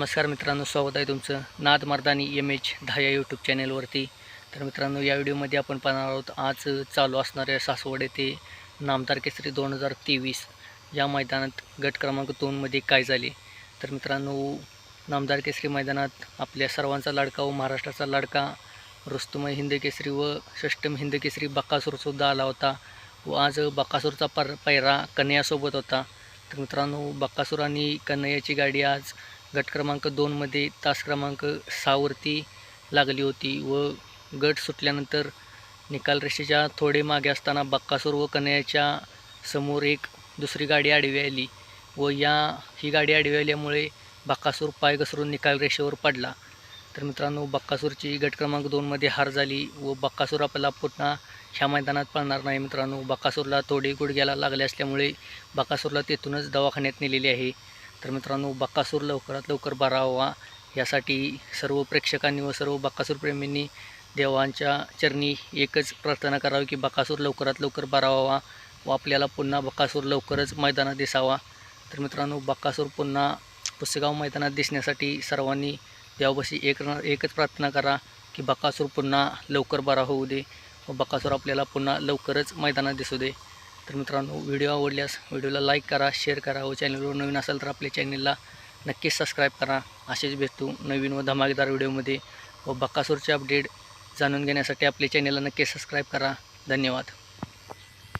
नमस्कार मित्रांनो स्वागत आहे तुमचं नाद मर्दानी एम एच दहा या यूट्यूब चॅनेलवरती तर मित्रांनो या व्हिडिओमध्ये आपण पाहणार आहोत आज चालू असणाऱ्या सासवड येथे नामदार केसरी दोन हजार तेवीस या मैदानात गट क्रमांक दोनमध्ये काय झाले? तर मित्रांनो नामदार केसरी मैदानात आपल्या सर्वांचा लाडका व महाराष्ट्राचा लाडका रुस्तुमय हिंद केसरी व षष्टम हिंद केसरी बक्कासूरसुद्धा आला होता व आज बक्कासूरचा पर पैरा कन्यासोबत होता. तर मित्रांनो बक्कासूर आणि कन्हैयाची गाडी आज गट क्रमांक दोनमध्ये तास क्रमांक सहावरती लागली होती व गट सुटल्यानंतर निकाल रेषेच्या थोडे मागे असताना बक्कासूर व कन्याच्या समोर एक दुसरी गाडी आडवी आली व या ही गाडी आडवी आल्यामुळे बक्कासूर पाय घसरून निकाल रेषेवर पडला. तर मित्रांनो बक्कासूरची गट क्रमांक दोनमध्ये हार झाली व बक्कासूर आपल्याला पुन्हा ह्या मैदानात पळणार नाही मित्रांनो. बक्कासूरला थोडी गुडघ्याला लागले असल्यामुळे बक्कासूरला तेथूनच दवाखान्यात नेलेली आहे. तर मित्रांनो बक्कासूर लवकरात लवकर बरा व्हावा यासाठी सर्व प्रेक्षकांनी व सर्व बक्कासूर प्रेमींनी देवांच्या चरणी एकच प्रार्थना करावी की बक्कासूर लवकरात लवकर बरा व्हावा व आपल्याला पुन्हा बक्कासूर लवकरच मैदानात दिसावा. तर मित्रांनो बक्कासूर पुन्हा पुसेगाव मैदानात दिसण्यासाठी सर्वांनी देवापाशी एक एकच प्रार्थना करा की बक्कासूर पुन्हा लवकर बरा होऊ दे व बक्कासूर आपल्याला पुन्हा लवकरच मैदानात दिसू दे. तर मित्रांनो व्हिडिओ आवडल्यास व्हिडिओला लाईक करा शेअर करा. व चॅनलवर नवीन असेल तर आपल्या चॅनलला नक्कीच सबस्क्राईब करा. असेच भेटू नवीन व धमाकेदार व्हिडिओमध्ये. व बक्कासूरचे अपडेट जाणून घेण्यासाठी आपल्या चॅनलला नक्की सबस्क्राईब करा. धन्यवाद.